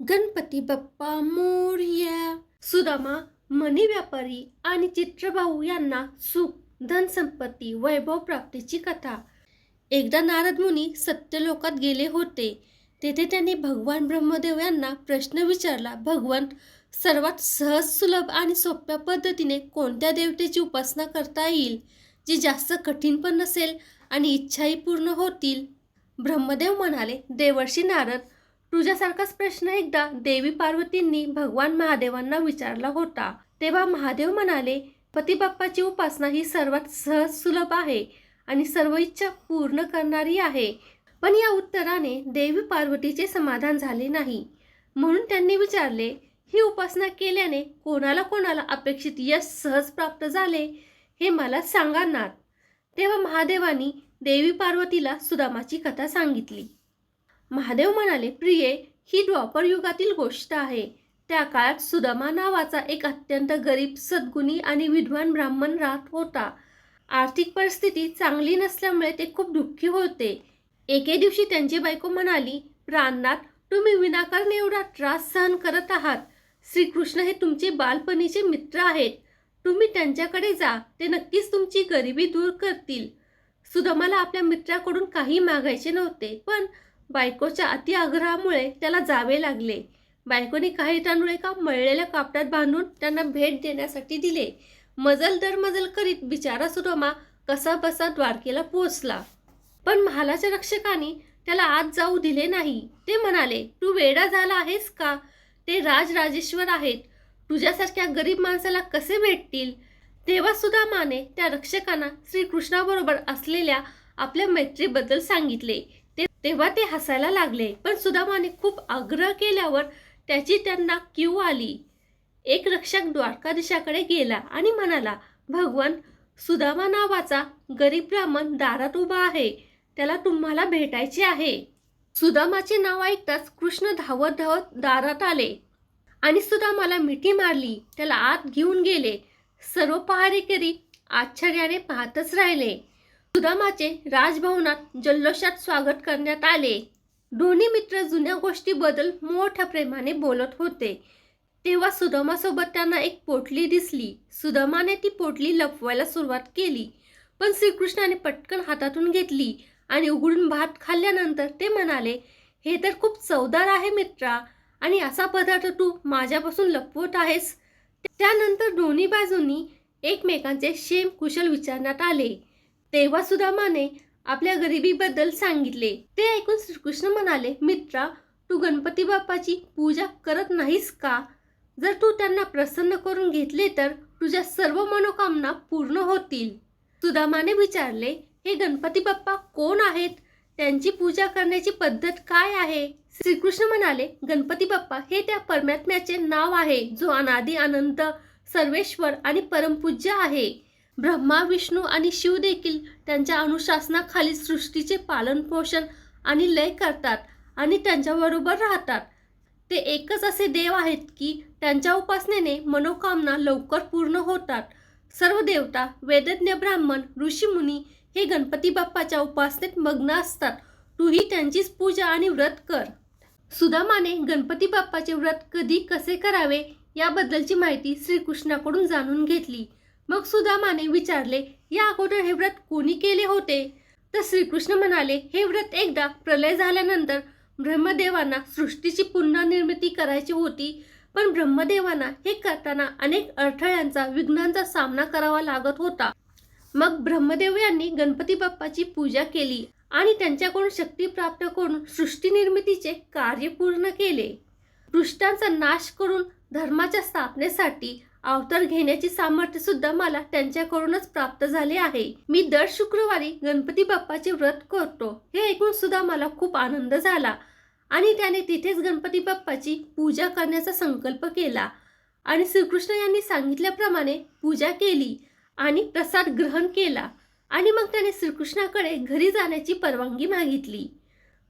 गणपती बाप्पा मोरया सुदामा मनी व्यापारी आणि चित्रभाऊ यांना सुख धनसंपत्ती वैभव प्राप्तीची कथा. एकदा नारद मुनी सत्यलोकात गेले होते. तेथे त्यांनी भगवान ब्रह्मदेव यांना प्रश्न विचारला भगवान सर्वात सहज सुलभ आणि सोप्या पद्धतीने कोणत्या देवतेची उपासना करता येईल जी जास्त कठीण पण नसेल आणि इच्छाही पूर्ण होतील? ब्रह्मदेव म्हणाले देवर्षी नारद तुझ्यासारखाच प्रश्न एकदा देवी पार्वतींनी भगवान महादेवांना विचारला होता. तेव्हा महादेव म्हणाले पतीबाप्पाची उपासना ही सर्वात सहज सुलभ आहे आणि सर्व इच्छा पूर्ण करणारी आहे. पण या उत्तराने देवी पार्वतीचे समाधान झाले नाही. म्हणून त्यांनी विचारले ही उपासना केल्याने कोणाला कोणाला अपेक्षित यश सहज प्राप्त झाले हे मला सांगा नाथ तेव्हा महादेवानी देवी पार्वतीला सुदामाची कथा सांगितली. महादेव म्हणाले प्रिये ही द्वापर युगातील गोष्ट आहे. त्या काळात सुदामा नावाचा एक अत्यंत गरीब सद्गुणी आणि विद्वान ब्राह्मण राहत होता. आर्थिक परिस्थिती चांगली नसल्यामुळे ते खूप दुःखी होते. एके दिवशी त्यांची बायको म्हणाली प्राणनाथ तुम्ही विनाकारण एवढा त्रास सहन करत आहात. श्रीकृष्ण हे तुमचे बालपणीचे मित्र आहेत. तुम्ही त्यांच्याकडे जा. ते नक्कीच तुमची गरिबी दूर करतील. सुदामाला आपल्या मित्राकडून काही मागायचे नव्हते पण बायकोच्या अति आग्रहामुळे त्याला जावे लागले. बायकोने काही तांदूळ एका मळलेल्या कापडात बांधून त्यांना भेट देण्यासाठी दिले. मजल दर मजल करीत बिचारा सुरोमा कसा बसा द्वारकेला पोहोचला. पण महालाच्या रक्षकाने त्याला आत जाऊ दिले नाही. ते म्हणाले तू वेडा झाला आहेस का? ते राजराजेश्वर आहेत. तुझ्यासारख्या गरीब माणसाला कसे भेटतील? तेव्हा सुदामाने त्या रक्षकांना श्रीकृष्णाबरोबर असलेल्या आपल्या मैत्रीबद्दल सांगितले. तेव्हा ते हसायला लागले. पण सुदामाने खूप आग्रह केल्यावर त्याची त्यांना क्यू आली. एक रक्षक द्वारकाधीशाकडे गेला आणि म्हणाला भगवान सुदामा नावाचा गरीब ब्राह्मण दारात उभा आहे. त्याला तुम्हाला भेटायचे आहे. सुदामाचे नाव ऐकताच कृष्ण धावत धावत दारात आले आणि सुदामाला मिठी मारली. त्याला आत घेऊन गेले. सर्व पहारेकरी आश्चर्याने पाहतच राहिले. सुदामाचे राजभवनात जल्लोषात स्वागत करण्यात आले. दोन्ही मित्र जुन्या गोष्टीबद्दल मोठ्या प्रेमाने बोलत होते. तेव्हा सुदामासोबत त्यांना एक पोटली दिसली. सुदामाने ती पोटली लपवायला सुरुवात केली पण श्रीकृष्णाने पटकन हातातून घेतली आणि उघडून भात खाल्ल्यानंतर ते म्हणाले हे तर खूप चवदार आहे मित्रा आणि असा पदार्थ तू माझ्यापासून लपवत आहेस. त्यानंतर दोन्ही बाजूंनी एकमेकांचे शेम कुशल विचारण्यात आले. तेव्हा सुदामाने आपल्या गरिबीबद्दल सांगितले. ते ऐकून श्रीकृष्ण म्हणाले मित्रा तू गणपती बाप्पाची पूजा करत नाहीस का? जर तू त्यांना प्रसन्न करून घेतले तर तुझ्या सर्व मनोकामना पूर्ण होतील. सुदामाने विचारले हे गणपती बाप्पा कोण आहेत? त्यांची पूजा करण्याची पद्धत काय आहे? श्रीकृष्ण म्हणाले गणपती बाप्पा हे त्या परमात्म्याचे नाव आहे जो अनादी अनंत सर्वेश्वर आणि परमपूज्य आहे. ब्रह्मा विष्णू आणि शिव देखील त्यांच्या अनुशासनाखाली सृष्टीचे पालन पोषण आणि लय करतात आणि त्यांच्याबरोबर राहतात. ते एकच असे देव आहेत की त्यांच्या उपासनेने मनोकामना लवकर पूर्ण होतात. सर्व देवता वेदज्ञ ब्राह्मण ऋषीमुनी हे गणपती बाप्पाच्या उपासनेत मग्न असतात. तूही त्यांचीच पूजा आणि व्रत कर. सुदामाने गणपती बाप्पाचे व्रत कधी कसे करावे याबद्दलची माहिती श्रीकृष्णाकडून जाणून घेतली. मग सुदामाने विचारले या अगोदर हे व्रत कोणी केले होते? तर श्रीकृष्ण म्हणाले हे व्रत एकदा प्रलय झाल्यानंतर ब्रह्मदेवांना सृष्टीची पुन्हा निर्मिती करायची होती पण ब्रह्मदेवांना हे करताना अनेक अडथळ्यांचा विघ्नांचा सामना करावा लागत होता. मग ब्रह्मदेव यांनी गणपती बाप्पाची पूजा केली आणि त्यांच्याकडून शक्ती प्राप्त करून सृष्टी निर्मितीचे कार्य पूर्ण केले. दृष्टांचा नाश करून धर्माच्या स्थापनेसाठी अवतार घेण्याची सामर्थ्य सुद्धा मला त्यांच्याकडूनच प्राप्त झाले आहे. मी दर शुक्रवारी गणपती बाप्पाचे व्रत करतो. हे ऐकून सुद्धा मला खूप आनंद झाला आणि त्याने तिथेच गणपती बाप्पाची पूजा करण्याचा संकल्प केला. आणि श्रीकृष्ण यांनी सांगितल्याप्रमाणे पूजा केली आणि प्रसाद ग्रहण केला आणि मग त्याने श्रीकृष्णाकडे घरी जाण्याची परवानगी मागितली.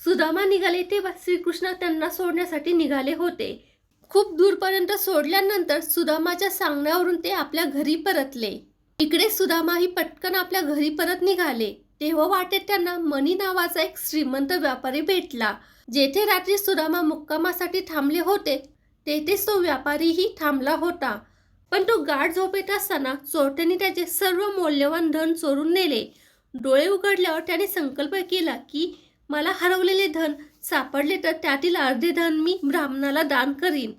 सुदामा निघाले तेव्हा श्रीकृष्ण त्यांना सोडण्यासाठी निघाले होते. खूप दूरपर्यंत सोडल्यानंतर सुदामाच्या सांगण्यावरून ते आपल्या घरी परतले. इकडे सुदामाही पटकन आपल्या घरी परत निघाले. तेव्हा वाटेत त्यांना मनी नावाचा एक श्रीमंत व्यापारी भेटला. जेथे रात्री सुदामा मुक्कामासाठी थांबले होते तेथेच तो व्यापारीही थांबला होता. पण तो गाठ झोपेत असताना चोरट्यांनी त्याचे सर्व मौल्यवान धन चोरून नेले. डोळे उघडल्यावर त्याने संकल्प केला की मला हरवलेले धन सापडले तर त्यातील अर्धे धन मी ब्राह्मणाला दान करीन.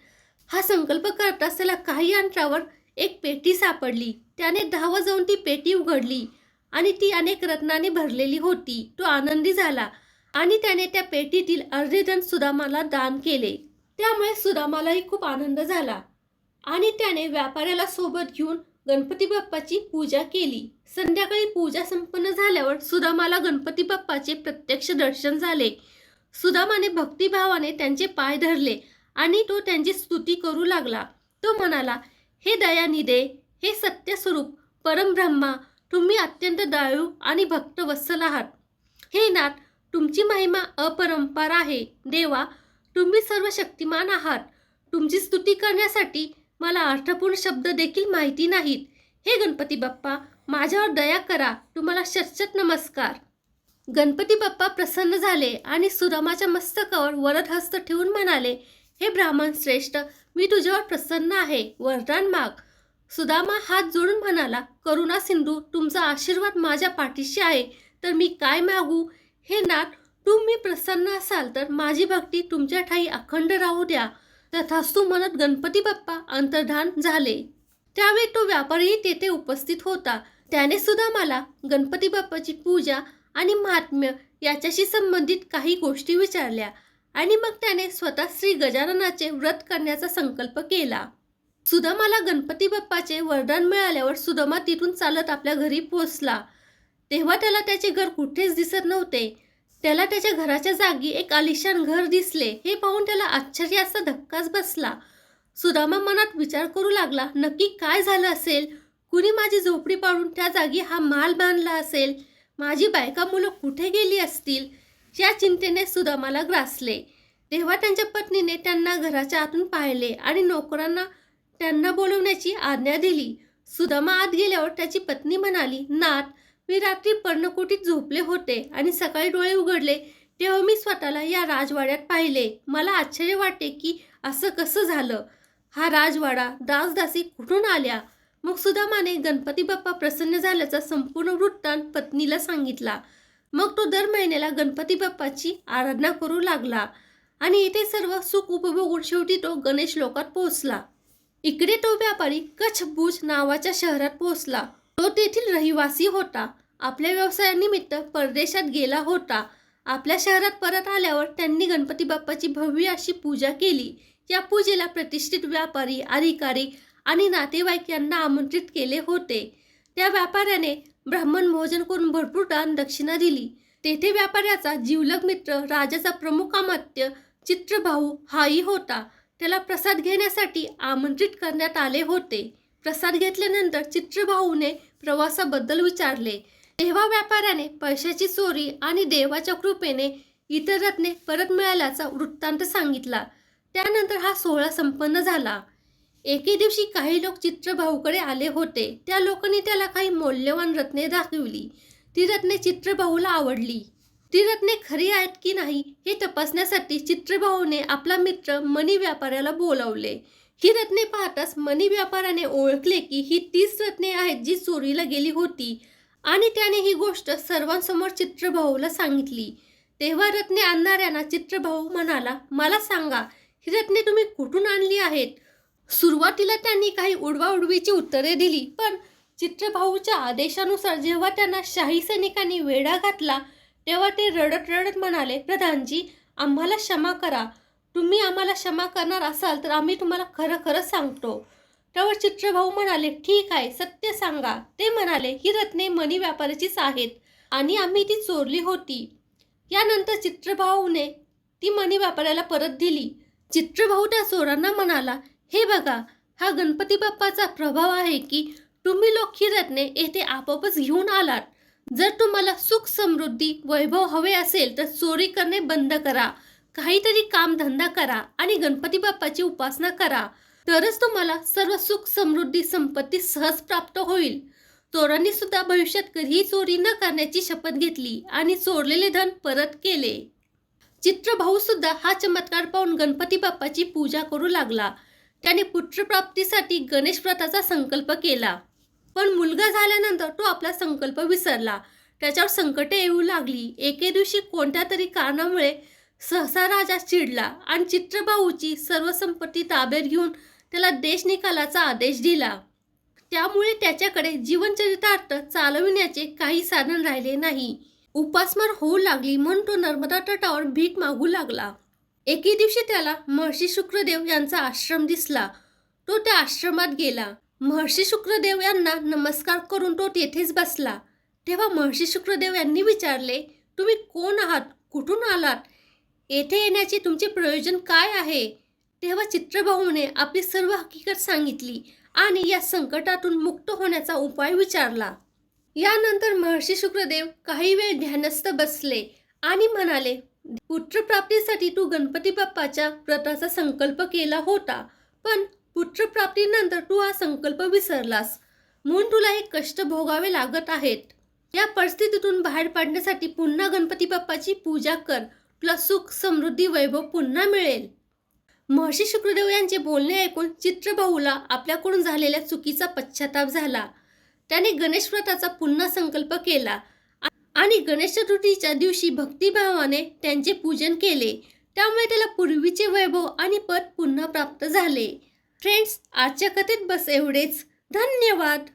हा संकल्प करताच त्याला काही अंतरावर एक पेटी सापडली. त्याने धावत जाऊन ती पेटी उघडली आणि ती अनेक रत्नांनी भरलेली होती. तो आनंदी झाला आणि त्याने त्या पेटीतील अर्धे धन सुदामाला दान केले. त्यामुळे सुदामालाही खूप आनंद झाला आणि त्याने व्यापाऱ्याला सोबत घेऊन गणपती बाप्पाची पूजा केली. संध्याकाळी पूजा संपन्न झाल्यावर सुदामाला गणपती बाप्पाचे प्रत्यक्ष दर्शन झाले. सुदामाने भक्तिभावाने त्यांचे पाय धरले आणि तो त्यांची स्तुती करू लागला. तो म्हणाला हे दयानिदे हे सत्यस्वरूप परमब्रह्मा तुम्ही अत्यंत दयाळू आणि भक्तवत्सल आहात. हे नाथ तुमची महिमा अपरंपार आहे. देवा तुम्ही सर्व शक्तिमान आहात. तुमची स्तुती करण्यासाठी मला अर्थपूर्ण शब्द देखील माहिती नाहीत. हे गणपती बाप्पा माझ्यावर दया करा. तुम्हाला शतशत नमस्कार. गणपती बाप्पा प्रसन्न झाले आणि सुदामाच्या मस्तकावर वरद हस्त ठेवून म्हणाले हे ब्राह्मण श्रेष्ठ मी तुझ्यावर प्रसन्न आहे वरदान माग. सुदामा हात जोडून म्हणाला करुणा सिंधू तुमचा आशीर्वाद माझ्या पाठीशी आहे तर मी काय मागू? हे नाथ तुम्ही प्रसन्न असाल तर माझी भक्ती तुमच्या ठाई अखंड राहू द्या. तथास्तू म्हणत गणपती बाप्पा अंतर्धान झाले. त्यावेळी तो व्यापारीही तेथे उपस्थित होता. त्याने सुद्धा मला गणपती बाप्पाची पूजा आणि महात्म्य याच्याशी संबंधित काही गोष्टी विचारल्या आणि मग त्याने स्वतः श्री गजाननाचे व्रत करण्याचा संकल्प केला. सुदामाला गणपती बाप्पाचे वरदान मिळाल्यावर सुदामा तिथून चालत आपल्या घरी पोचला तेव्हा त्याला त्याचे घर कुठेच दिसत नव्हते. त्याला त्याच्या घराच्या जागी एक आलिशान घर दिसले. हे पाहून त्याला आश्चर्याचा धक्काच बसला. सुदामा मनात विचार करू लागला नक्की काय झालं असेल? कुणी माझी झोपडी पाडून त्या जागी हा माल बांधला असेल? माझी बायका मुलं कुठे गेली असतील? या चिंतेने सुदामाला ग्रासले. तेव्हा त्यांच्या पत्नीने त्यांना घराच्या आतून पाहिले आणि नोकरांना त्यांना बोलवण्याची आज्ञा दिली. सुदामा आत गेल्यावर त्याची पत्नी म्हणाली नाथ मी रात्री पर्णकोटीत झोपले होते आणि सकाळी डोळे उघडले. तेव्हा मी स्वतःला या राजवाड्यात पाहिले. मला आश्चर्य वाटते की असं कसं झालं. हा राजवाडा दासदासी कुठून आल्या? मग सुदामाने गणपती बाप्पा प्रसन्न झाल्याचा संपूर्ण वृत्तांत पत्नीला सांगितला. मग तो दर महिन्याला गणपती बाप्पाची आराधना करू लागला आणि इथे सर्व सुख उपभोगून शेवटी तो गणेश लोकात पोहोचला. इकडे तो व्यापारी कच्छ भुज नावाच्या शहरात पोहोचला. तो तेथील रहिवासी होता. आपल्या व्यवसायानिमित्त परदेशात गेला होता. आपल्या शहरात परत आल्यावर त्यांनी गणपती बाप्पाची भव्य अशी पूजा केली. या पूजेला प्रतिष्ठित व्यापारी अधिकारी आणि नातेवाईक यांना आमंत्रित केले होते. त्या व्यापाऱ्याने ब्राह्मण भोजन करून भरपूर दान दक्षिणा दिली. तेथे व्यापाऱ्याचा जिवलग मित्र राजाचा प्रमुख अमात्य चित्रभाऊ हाही होता. त्याला प्रसाद घेण्यासाठी आमंत्रित करण्यात आले होते. प्रसाद घेतल्यानंतर चित्रभाऊने प्रवासाबद्दल विचारले. तेव्हा व्यापाऱ्याने पैशाची चोरी आणि देवाच्या कृपेने इतर रत्ने परत मिळाल्याचा वृत्तांत सांगितला. त्यानंतर हा सोहळा संपन्न झाला. एके दिवशी काही लोक चित्रभाऊकडे आले होते. त्या लोकांनी त्याला काही मौल्यवान रत्ने दाखविली. ती रत्ने चित्रभाऊला आवडली. ती रत्ने खरी आहेत की नाही हे तपासण्यासाठी चित्रभाऊने आपला मित्र मनी व्यापाऱ्याला बोलावले. ही रत्ने पाहताच मनी व्यापाऱ्याने ओळखले की ही तीच रत्ने आहेत जी चोरीला गेली होती आणि त्याने ही गोष्ट सर्वांसमोर चित्रभाऊला सांगितली. तेव्हा रत्ने आणणाऱ्यांना चित्रभाऊ म्हणाला मला सांगा ही रत्ने तुम्ही कुठून आणली आहेत? सुरुवातीला त्यांनी काही उडवाउडवीची उत्तरे दिली पण चित्रभाऊच्या आदेशानुसार जेव्हा त्यांना शाही सैनिकांनी वेढा घातला तेव्हा ते रडत रडत म्हणाले प्रधानजी आम्हाला क्षमा करा. तुम्ही आम्हाला क्षमा करणार असाल तर आम्ही तुम्हाला खरं खरं सांगतो. त्यावर चित्रभाऊ म्हणाले ठीक आहे सत्य सांगा. ते म्हणाले ही रत्ने मनी व्यापाऱ्याचीच आहेत आणि आम्ही ती चोरली होती. यानंतर चित्रभाऊने ती मनी व्यापाऱ्याला परत दिली. चित्रभाऊ त्या चोरांना म्हणाला हे बघा हा गणपती बाप्पाचा प्रभाव आहे की तुम्ही लोक ही रत्ने येथे आपोआपच घेऊन आलात. जर तुम्हाला सुख समृद्धी वैभव हवे असेल तर चोरी करणे बंद करा. काहीतरी कामधंदा करा आणि गणपती बाप्पाची उपासना करा. तरच तुम्हाला सर्व सुख समृद्धी संपत्ती सहज प्राप्त होईल. चोरांनी सुद्धा भविष्यात कधीही चोरी न करण्याची शपथ घेतली आणि चोरलेले धन परत केले. चित्रभाऊ सुद्धा हा चमत्कार पाहून गणपती बाप्पाची पूजा करू लागला. त्याने पुत्रप्राप्तीसाठी गणेश व्रताचा संकल्प केला. पण मुलगा झाल्यानंतर तो आपला संकल्प विसरला. त्याच्यावर संकटे येऊ लागली. एके दिवशी कोणत्या तरी कारणामुळे सहसा राजा चिडला आणि चित्रभाऊची सर्व संपत्ती ताब्यात घेऊन त्याला देश निकालाचा आदेश दिला. त्यामुळे त्याच्याकडे जीवनचरितार्थ चालविण्याचे काही साधन राहिले नाही. उपासमार होऊ लागली म्हणून तो नर्मदा तटावर भीक मागू लागला. एके दिवशी त्याला महर्षी शुक्रदेव यांचा आश्रम दिसला. तो त्या आश्रमात गेला. महर्षी शुक्रदेव यांना नमस्कार करून तो तेथेच बसला. तेव्हा महर्षी शुक्रदेव यांनी विचारले तुम्ही कोण आहात? कुठून आलात? येथे येण्याचे तुमचे प्रयोजन काय आहे? तेव्हा चित्रभाऊने आपली सर्व हकीकत सांगितली आणि या संकटातून मुक्त होण्याचा उपाय विचारला. यानंतर महर्षी शुक्रदेव काही वेळ ध्यानस्थ बसले आणि म्हणाले पुत्रप्राप्तीसाठी तू गणपती बाप्पाच्या व्रताचा संकल्प केला होता पण पुत्रप्राप्तीनंतर तू हा संकल्प विसरलास. म्हणून तुला हे कष्ट भोगावे लागत आहेत. या परिस्थितीतून बाहेर पाडण्यासाठी पुन्हा गणपती बाप्पाची पूजा कर. तुला सुख समृद्धी वैभव पुन्हा मिळेल. महर्षी शुक्रदेव यांचे बोलणे ऐकून चित्रभाऊला आपल्याकडून झालेल्या चुकीचा पश्चाताप झाला. त्याने गणेश व्रताचा पुन्हा संकल्प केला. आणि गणेश चतुर्थीच्या दिवशी भक्तिभावाने त्यांचे पूजन केले. त्यामुळे त्याला पूर्वीचे वैभव आणि पद पुन्हा प्राप्त झाले. फ्रेंड्स आजच्या कथेत बस एवढेच. धन्यवाद.